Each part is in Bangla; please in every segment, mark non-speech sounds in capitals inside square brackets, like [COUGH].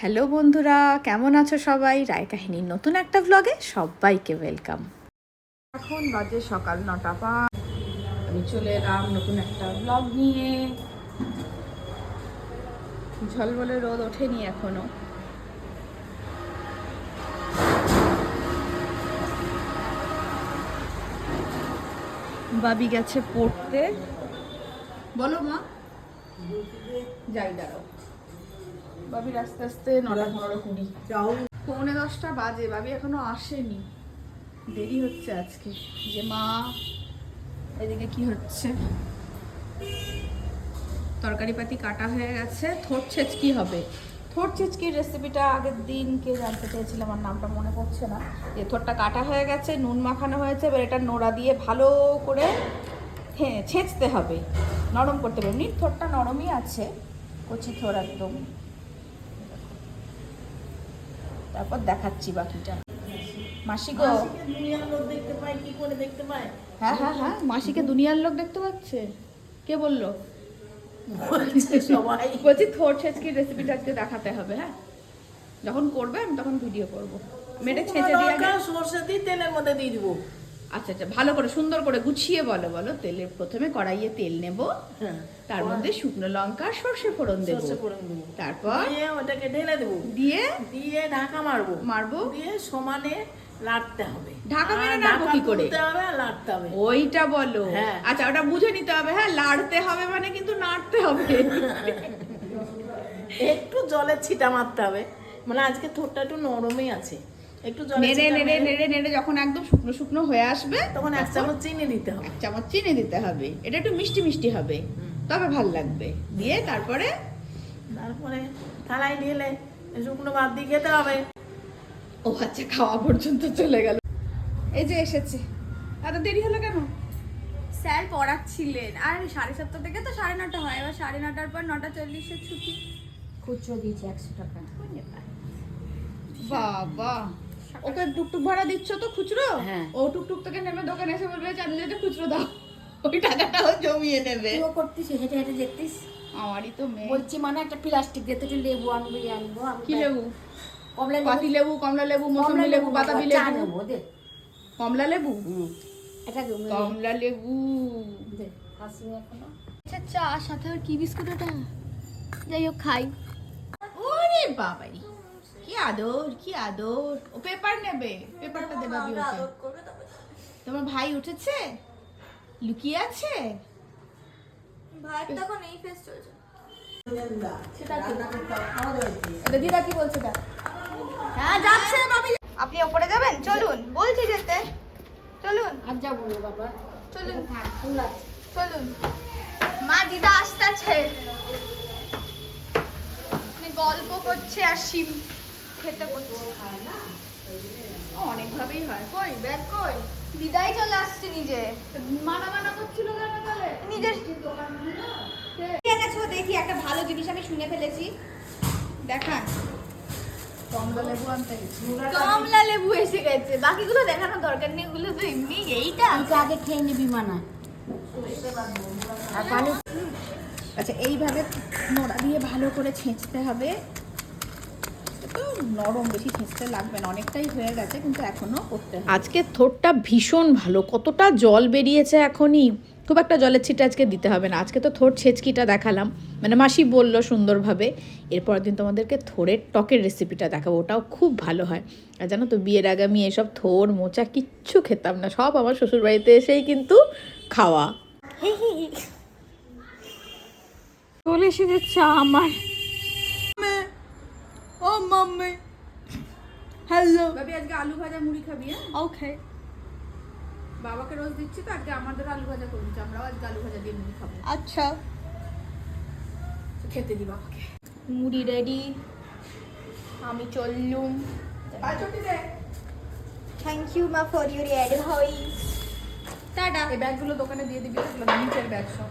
হ্যালো বন্ধুরা, কেমন আছো সবাই? রায় কাহিনীর নতুন একটা ব্লগে সবাইকে ওয়েলকাম এখন বাজে সকাল নটা পাঁচ। আমি চলে এলাম নতুন একটা ব্লগ নিয়ে। ঝলবলে রোদ ওঠেনি এখনও। বাবি গেছে পড়তে। বলো মা। যাই দাঁড়াও। বাবির আস্তে আস্তে নটা পনেরো কুড়ি। পৌনে দশটা বাজে বাবি এখনও আসেনি। দেরি হচ্ছে আজকে। যে মা এদিকে কি হচ্ছে? তরকারি পাতি কাটা হয়ে গেছে। থোট ছেচকি হবে? থোট ছেচকির রেসিপিটা আগের দিন কে জানতে চেয়েছিলাম আমার নামটা মনে পড়ছে না। যে থোটটা কাটা হয়ে গেছে নুন মাখানো হয়েছে এবার এটা নোড়া দিয়ে ভালো করে হ্যাঁ ছেঁচতে হবে। নরম করতে হবে। এমনি থোটটা নরমই আছে কচি থোর একদম। তারপর দেখাচ্ছি বাকিটা। মাসি গো। দুনিয়ার লোক দেখতে পায় কি করে দেখতে পায়? হ্যাঁ হ্যাঁ হ্যাঁ মাসিকে দুনিয়ার লোক দেখতে পাচ্ছে? কে বলল? সবাই। বলছি থোর ছেচকির রেসিপিটা আজকে দেখাতে হবে হ্যাঁ? যখন করবে আমি তখন ভিডিও করব। মেটে ছেঁচে দিয়ে সরষে সর্ষে দিয়ে তেলের মধ্যে দিয়ে দিব। আচ্ছা আচ্ছা ভালো করে সুন্দর করে গুছিয়ে বলো বলো। তেলের প্রথমে কড়াইয়ে তেল নেব। হ্যাঁ তার মধ্যে শুকনো লঙ্কা সর্ষে ফোড়ন দেবো। সর্ষে ফোড়ন দেবো। তারপর ওটাকে ঢেলে দেবো। দিয়ে দিয়ে ঢাকা মারবো। মারবো? দিয়ে সমানে লাড়তে হবে। ঢাকা মেরে নাড়বো কি করে? হবে আর লাড়তে হবে। ওইটা বলো। হ্যাঁ। আচ্ছা ওটা বুঝে নিতে হবে। হ্যাঁ লাড়তে হবে মানে কিন্তু নাড়তে হবে। একটু জলের ছিটা মারতে হবে। মানে আজকে থোরটা একটু নরমই আছে। একটু নেড়ে নেড়ে নেড়ে নেড়ে যখন একদম শুকনো শুকনো হয়ে আসবে তখন এক চামচ চিনি দিতে হবে। এক চামচ চিনি দিতে হবে। এটা একটু মিষ্টি মিষ্টি হবে। তবে ভালো লাগবে। দিয়ে তারপরে তারপরে থালায় ঢেলে শুকনো ভাত দিয়ে খেতে হবে। ও আচ্ছা খাওয়া পর্যন্ত চলে গেল। এই যে এসেছে। এত দেরি হলো কেন? স্যার পড়াচ্ছিলেন। আর সাড়ে সাতটা থেকে তো সাড়ে নটা হয়। এবার সাড়ে নটার পর নটা চল্লিশে ছুটি। খুচরো দিয়েছে একশো টাকা। বাবা। ওকে টুকটুক ভাড়া দিচ্ছ তো খুচরো? হ্যাঁ। ও টুকটুক থেকে নেমে দোকানে এসে বলবে চার লিটার খুচরো দাও। ওই টাকাটাও জমিয়ে নেবে। তুইও করতিস হেঁটে হেঁটে দেখতিস আমারই তো মেয়ে। বলছি মানে একটা প্লাস্টিক দিয়ে তো একটু লেবু আনবি আনব আমি কি লেবু? কমলা পাতি লেবু লেবু কমলা লেবু মৌসুমি লেবু লেবু বাতাবি লেবু। কমলা লেবু? এটা দে, কমলা লেবু। দে আসিনি এখনও। আচ্ছা চা সাথে আর কি বিস্কুট ওটা? যাই হোক খাই। ওরে বাবারি আদর কি আদর? ও পেপার নেবে পেপারটা দে বাবি ওকে তোমার ভাই উঠেছে? লুকিয়ে আছে? ভাইয়ের তখন এই ফেস চলছে। দিদা কি বলছে হ্যাঁ যাচ্ছে বাবি আপনি ওপরে যাবেন? চলুন বলছি যেতে। চলুন। আর যাব বাবা। চলুন। থাক ফুল চলুন। মা দিদা আসতেছে। গল্প করছে আর শিম খেতে করছে অনেকভাবেই হয়। কই ব্যাগ কই? দিদাই চলে আসছে নিজে। মানা মানা করছিল কেন তাহলে? নিজের ঠিক আছে দেখি একটা ভালো জিনিস আমি শুনে ফেলেছি। দেখান। কমলা লেবু এসে গেছে। বাকিগুলো দেখানোর দরকার নেই ওগুলো তো এমনি এইটা। তুই আগে খেয়ে নিবি মানা। আচ্ছা এইভাবে নোড়া দিয়ে ভালো করে ছেঁচতে হবে। নরম বেশি ছেঁচতে লাগবে না। অনেকটাই হয়ে গেছে কিন্তু এখনও করতে আজকে থোরটা ভীষণ ভালো। কতটা জল বেরিয়েছে এখনই খুব একটা জলের ছিটা আজকে দিতে হবে না। আজকে তো থোর ছেচকিটা দেখালাম। মানে মাসি বলল সুন্দরভাবে এরপর দিন তোমাদেরকে থোরের টকের রেসিপিটা দেখাবো। ওটাও খুব ভালো হয়। আর জানো তো বিয়ের আগে আমি এসব থোর মোচা কিচ্ছু খেতাম না। সব আমার শ্বশুরবাড়িতে এসেই কিন্তু খাওয়া। চলে এসেছে চা আমার। মাম্মি হ্যালো ভাবি আজকে আলু ভাজা মুড়ি খাবি হ্যাঁ? ওকে বাবাকে রোজ দিচ্ছি তো আজকে আমাদের আলু ভাজা করে দিচ্ছি আমরাও আজকে আলু ভাজা দিয়ে মুড়ি খাব। আচ্ছা। খেতে দি বাবাকে। মুড়ি রেডি আমি চললুম। থ্যাংক ইউ মা ফর ইউর অ্যাডভাইস টাটা। এই ব্যাগগুলো দোকানে দিয়ে দিবি এগুলো নিচের ব্যাগ সব।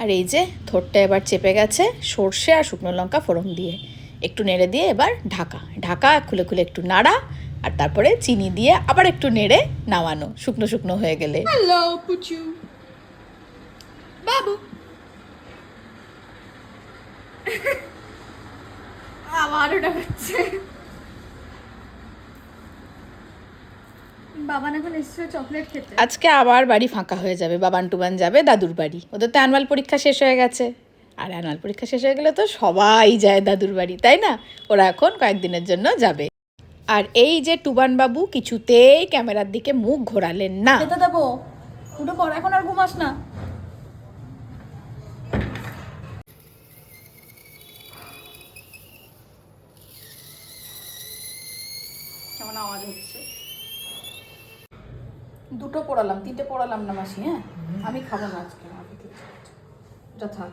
আর এই যে থোরটা এবার চেপে গেছে সর্ষে আর শুকনো লঙ্কা ফোড়ন দিয়ে। একটু নেড়ে দিয়ে এবার ঢাকা। ঢাকা খুলে খুলে একটু নাড়া আর তারপরে চিনি দিয়ে আবার একটু নেড়ে নামানো। শুকনো শুকনো হয়ে গেলে। হ্যালো পুচু বাবু। আবার ওটা হচ্ছে। আজকে আবার বাড়ি ফাঁকা হয়ে যাবে। বাবান টুবান যাবে দাদুর বাড়ি। ওদের তো অ্যানুয়াল পরীক্ষা শেষ হয়ে গেছে। আর অ্যানুয়াল পরীক্ষা শেষ হয়ে গেলে তো সবাই যায় দাদুর বাড়ি, তাই না? ওরা এখন কয়েকদিনের জন্য যাবে। আর এই যে টুবান বাবু কিছুতেই ক্যামেরার দিকে মুখ ঘোরালেন না। খেতে দেবো। উঠে পর এখন আর ঘুমাস না। দুটো পড়ালাম, তিনটে পড়ালাম না মাসি হ্যাঁ? আমি খাব না আজকে। এটা থাক।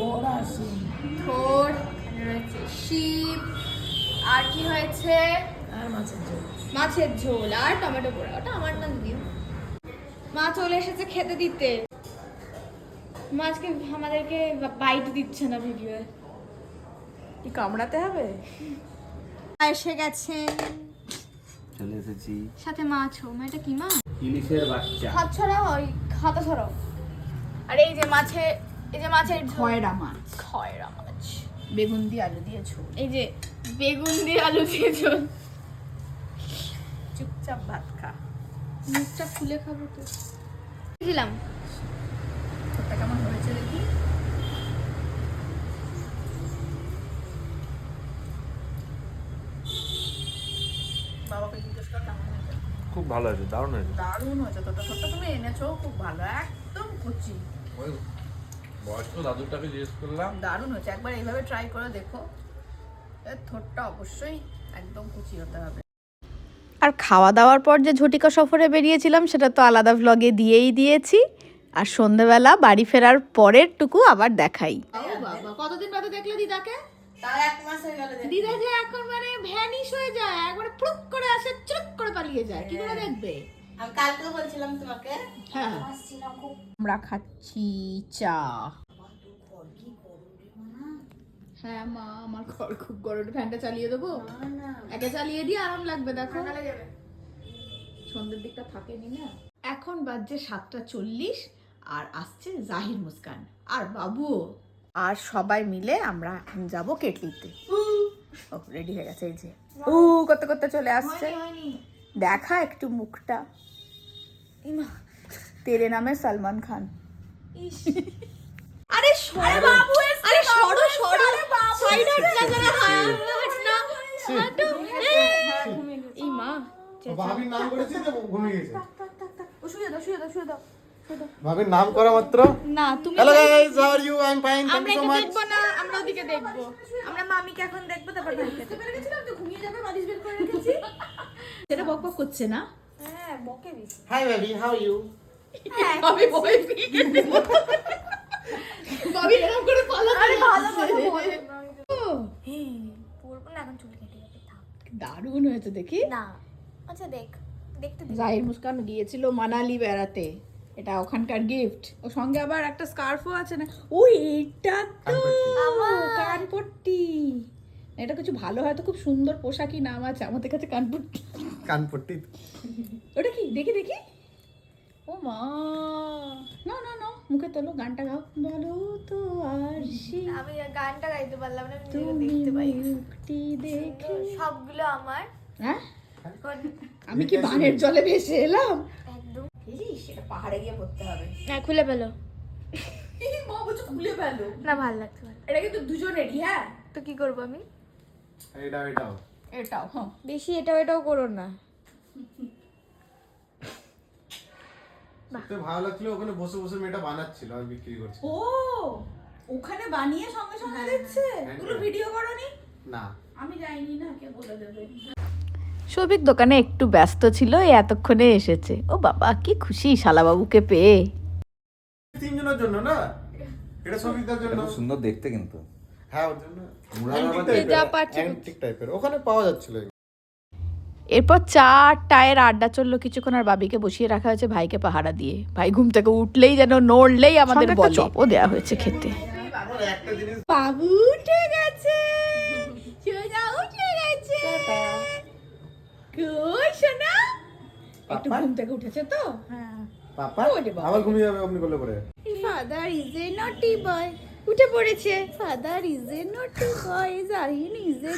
কি থোড়া আছে থোর রয়েছে শিপ আর কি হয়েছে? আর মাছের ঝোল। মাছের ঝোল আর টমেটো পোড়া ওটা আমার না দিদিও মা চলে এসেছে খেতে দিতে। মা আজকে আমাদেরকে বাইট দিচ্ছে না ভিডিওয়ে। কি কামড়াতে হবে? এসে চলে এসেছি। সাথে মাছও মা এটা কি মাছ ইলিশের বাচ্চা। হাত ছড়াও ওই হাতা ছড়াও। আর এই যে মাছে এই যে মাছের খয়রা মাছ। খয়রা মাছ। বেগুন দিয়ে আলু দিয়ে ঝোল। এই যে বেগুন দিয়ে আলু দিয়ে ঝোল। চুপচাপ ভাত খা। মুখটা খুলে খাব তো। দিলাম। কেমন হয়েছে দেখি? বাবাকে জিজ্ঞেস কর কেমন হয়েছে। খুব ভালো আছে দারুণ হয়েছে। দারুণ হয়েছে তোটা ছোটটা তুমি এনেছো খুব ভালো একদম কচি। বয়স্ক দাদুটাকে জিজ্ঞেস করলাম। দারুণ হয়েছে একবার এইভাবে ট্রাই করে দেখো। অবশ্যই একদম কুচি হতে হবে। আর খাওয়া দাওয়ার পর যে ঝটিকা সফরে বেরিয়েছিলাম সেটা তো আলাদা ভ্লগে দিয়েই দিয়েছি। আর সন্ধেবেলা বাড়ি ফেরার পরের টুকু আবার দেখাই। বাবা কতদিন বাদে দেখলে দিদাকে? তার এক মাস হয়ে গেল দিদা যে এখন মানে ভ্যানিশ হয়ে যায় একবারে ফুক করে আসে চুপ করে পালিয়ে যায় কি করে দেখবে? আমি কালকে বলছিলাম তোমাকে। হ্যাঁ। আমরা খাচ্ছি চা। হ্যাঁ মা আমার ঘর খুব গরম। ফ্যানটা চালিয়ে দেবো? একা চালিয়ে দিয়ে আরাম লাগবে দেখো। সন্ধ্যের দিকটা থাকেনি না। এখন বাজছে সাতটা চল্লিশ আর আসছে জাহির মুস্কান। আর বাবুও। আর সবাই মিলে আমরা এখন যাব কেটলিতে। ও রেডি হয়ে গেছে এই যে। ও করতে করতে চলে আসছে। দেখা একটু মুখটা। তেরে নামে সালমান খান। আরে সরো বাবু আরে সরো সরো। সাইড হাট না যারা হাট না হাঁটো এই মা ভাবির নাম করেছি তো ঘুমিয়ে গেছে। ও শুয়ে দাও শুয়ে দাও শুয়ে দাও ভাবির নাম করা মাত্র? না তুমি hello guys how are you I am fine thank আমরা ইউ সো মাচ দেখব না আমরা ওদিকে দেখব। আমরা মামিকে এখন দেখব তারপর ভাইকে পেরে গেছিলাম তো ঘুমিয়ে যাবে বালিশ বের করে রেখেছি। সেটা বক বক করছে না। হ্যাঁ বকে বেশি হাই বেবি হাউ ইউ আমি ভয় পেয়ে গেছি ববি এরকম করে আরে ভালো [LAUGHS] না এখন চুল কেটে কেটে থাক। দারুণ হয়েছে দেখি। না আচ্ছা দেখ দেখতে জাহির মুস্কান গিয়েছিল মানালি বেড়াতে। এটা ওখানকার গিফট ও সঙ্গে আবার একটা স্কার্ফও আছে না? ও এটা তো! কানপট্টি। এটা কিছু ভালো হয়তো খুব সুন্দর পোশাকই নাম আছে আমাদের কাছে কানপট্টি। কানপট্টি। ওটা কি? দেখি দেখি। ও মা। না না না মুখে তোলো গানটা গাও। বলো তো আর সে আমি গানটা গাইতে পারলাম না তুমি দেখতে পাই মুখটি দেখে। সবগুলো আমার। হ্যাঁ? আমি কি বানের জলে ভেসে এলাম? একদম। সেটা পাহাড়ে গিয়ে পড়তে হবে। না খুলে পেল [LAUGHS] মা বলছো খুলে ফেলো। না ভালো লাগছে। এটা কিন্তু দুজনেরই হ্যাঁ? তো কি করব আমি? এটাও এটাও। এটাও হ্যাঁ। বেশি এটাও এটাও করো না। তো ভালো লাগছিল ওখানে বসে বসে মেয়েটা বানাচ্ছিল আর বিক্রি করছে। ও ওখানে বানিয়ে সঙ্গে সঙ্গে দিচ্ছে? পুরো ভিডিও করনি? না। আমি যাইনি না কে বলে দেবে? সবিক দোকানে একটু ব্যস্ত ছিল এই এতক্ষণে এসেছে। ও বাবা কি খুশি শালাবাবুকে পেয়ে। তিনজনের জন্য না? এটা সবিতার জন্য। সুন্দর দেখতে কিন্তু। হ্যাঁ ওর জন্য যা পাচ্ছি। টাইপের ওখানে পাওয়া যাচ্ছিল এরপর চার টায়ের আড্ডা চলল কিছুক্ষণ আর বাবিকে বসিয়ে রাখা হয়েছে ভাইকে পাহারা দিয়ে। ভাই ঘুম থেকে উঠলেই যেন নড়লেই আমাদের চপও দেওয়া হয়েছে খেতে। বাবু উঠে গেছে। উঠে গেছে। সোনা। একটু ঘুম থেকে উঠেছে তো? পাপা? আবার ঘুমিয়ে যাবে অমনি করলে পরে ফাদার ইজ এ নটি বয় উঠে পড়েছে। ফাদার ইজ এ নটি বয় জাহিন ইজ এ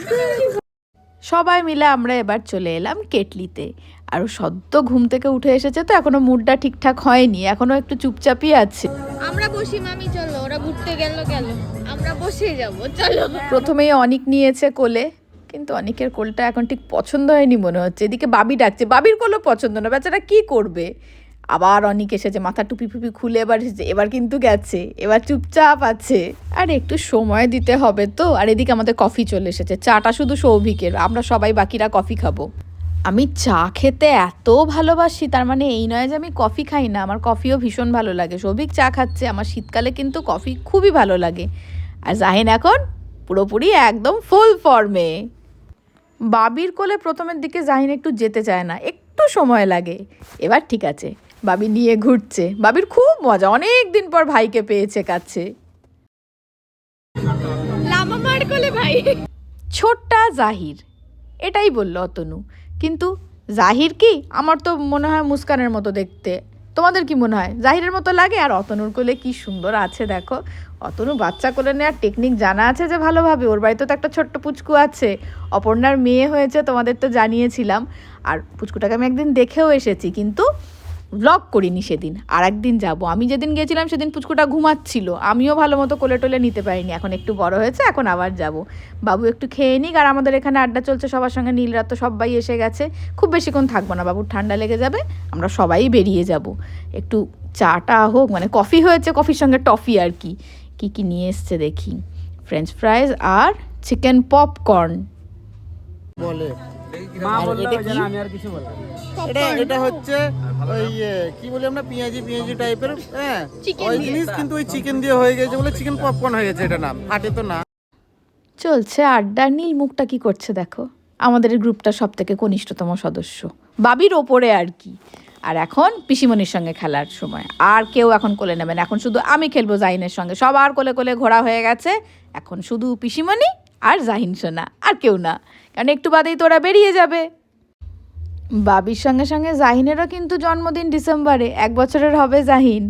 সবাই মিলে আমরা এবার চলে এলাম কেটলিতে। আর সদ্য ঘুম থেকে উঠে এসেছে তো এখনও মুডটা ঠিকঠাক হয়নি এখনও একটু চুপচাপই আছে। আমরা বসি মামি চলো ওরা ঘুরতে গেল গেল। আমরা বসে যাব চলো। প্রথমেই অনিক নিয়েছে কোলে কিন্তু অনিকের কোলটা এখন ঠিক পছন্দ হয়নি মনে হচ্ছে। এদিকে বাবি ডাকছে বাবির কোলও পছন্দ না বেচারা কি করবে? আবার অনেক এসেছে, মাথা টুপি ফুপি খুলে এবার এসেছে, এবার কিন্তু গেছে, এবার চুপচাপ আছে। আর একটু সময় দিতে হবে তো, আর এদিকে আমাদের কফি চলে এসেছে, চাটা শুধু সৌভিকের, আমরা সবাই বাকিরা কফি খাব। আমি চা খেতে এত ভালোবাসি, তার মানে এই নয় যে আমি কফি খাই না, আমার কফিও ভীষণ ভালো লাগে। সৌভিক চা খাচ্ছে, আমার শীতকালে কিন্তু কফি খুবই ভালো লাগে। আর জাহিন এখন পুরোপুরি একদম ফুল ফর্মে বাবির কোলে প্রথমের দিকে জাহিন একটু যেতে চায় না, একটু সময় লাগে। এবার ঠিক আছে বাবি নিয়ে ঘুরছে। বাবির খুব মজা অনেক দিন পর ভাইকে পেয়েছে কাছে। ভাই। ছোট্টা জাহির এটাই বলল অতনু। কিন্তু জাহির কি? আমার তো মনে হয় মুস্কানের মতো দেখতে। তোমাদের কি মনে হয়? জাহিরের মতো লাগে? আর অতনুর কোলে কি সুন্দর আছে দেখো। অতনু বাচ্চা কোলে নেওয়ার টেকনিক জানা আছে যে ভালোভাবে। ওর বাড়িতে তো একটা ছোট্ট পুচকু আছে। অপর্ণার মেয়ে হয়েছে তোমাদের তো জানিয়েছিলাম। আর পুচকুটাকে আমি একদিন দেখেও এসেছি। কিন্তু ব্লগ করিনি সেদিন, আর একদিন যাব। আমি যেদিন গেছিলাম সেদিন পুচকুটা ঘুমাচ্ছিল। আমিও ভালো মতো কোলে টোলে নিতে পারিনি। এখন একটু বড় হয়েছে, এখন আবার যাব। বাবু একটু খেয়ে নিক, আর আমাদের এখানে আড্ডা চলছে, সবার সঙ্গে নীলরাত তো সবাই এসে গেছে। খুব বেশিক্ষণ থাকব না, বাবুর ঠান্ডা লেগে যাবে, আমরা সবাই বেরিয়ে যাব। একটু চাটা হোক মানে কফি হয়েছে, কফির সঙ্গে টফি আর কি। কি কি নিয়ে এসছে দেখি। ফ্রেঞ্চ ফ্রাইজ আর চিকেন পপকর্ন বলে। মা বলল? জন্য আমি আর কিছু বললাম এটা এটা হচ্ছে ওই কি বলি আমরা পেঁয়াজি পেঁয়াজি টাইপের হ্যাঁ ওই জিনিস কিন্তু ওই চিকেন দিয়ে হয়ে গেছে বলে চিকেন পপকর্ন হয়ে গেছে এটা নাম। হাটে তো না। চলছে আড্ডা নীল মুখটা কি করছে দেখো? আমাদের গ্রুপটা সব থেকে কনিষ্ঠতম সদস্য। বাবির ওপরে আর কি। আর এখন পিসিমণির সঙ্গে খেলার সময়। আর কেউ এখন কোলে নেবে না। এখন শুধু আমি খেলব জাইনের সঙ্গে। সবার কোলে কোলে ঘোরা হয়ে গেছে। এখন শুধু পিসিমণি আর জাহিন সোনা আর কেউ না। কারণ একটু বাদেই তো ওরা বেরিয়ে যাবে। বাবির সঙ্গে সঙ্গে জাহিনেরও কিন্তু জন্মদিন ডিসেম্বরে এক বছরের হবে জাহিন।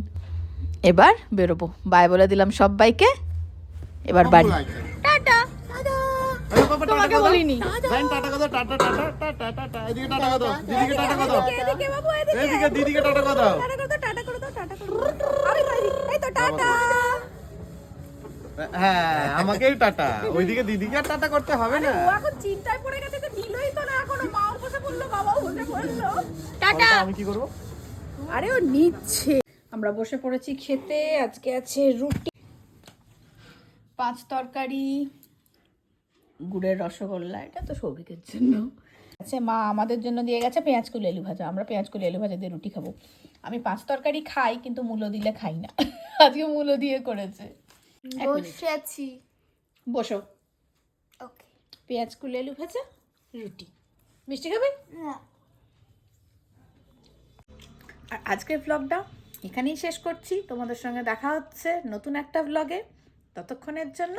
এবার বেরোবো। বাই বলে দিলাম সবাইকে। এবার বাড়ি। টাটা। তোমাকে বলিনি। টাটা। কথা টাটা টাটা টাটা টাটা এদিকে টাটা কথা দিদিকে টাটা কথা হ্যাঁ আমাকেই টাটা। ওইদিকে দিদিকে আর টাটা করতে হবে না। ও এখন চিন্তায় পড়ে গেছে যে নিলই তো না এখনও মাও বসে বাবাও বসে পড়ল টাটা! আমি কি করব? আরে ও নিচ্ছে। আমরা বসে পড়েছি খেতে আজকে আছে রুটি পাঁচ তরকারি গুড়ের রসগোল্লা এটা তো সৌভিকের জন্য। আচ্ছা মা আমাদের জন্য দিয়ে গেছে পেঁয়াজ কুলি আলু ভাজা। আমরা পেঁয়াজ কুলি আলু ভাজা দিয়ে রুটি খাব। আমি পাঁচ তরকারি খাই কিন্তু মূলো দিলে খাই না। আজকে মূলো দিয়ে করেছে। এক মিনিট। বসে আছি। বসো। ওকে। পেঁয়াজ কুলে আলু ভাজা রুটি। মিষ্টি খাবে? আর আজকের ব্লগটা এখানেই শেষ করছি। তোমাদের সঙ্গে দেখা হচ্ছে নতুন একটা ব্লগে ততক্ষণের জন্য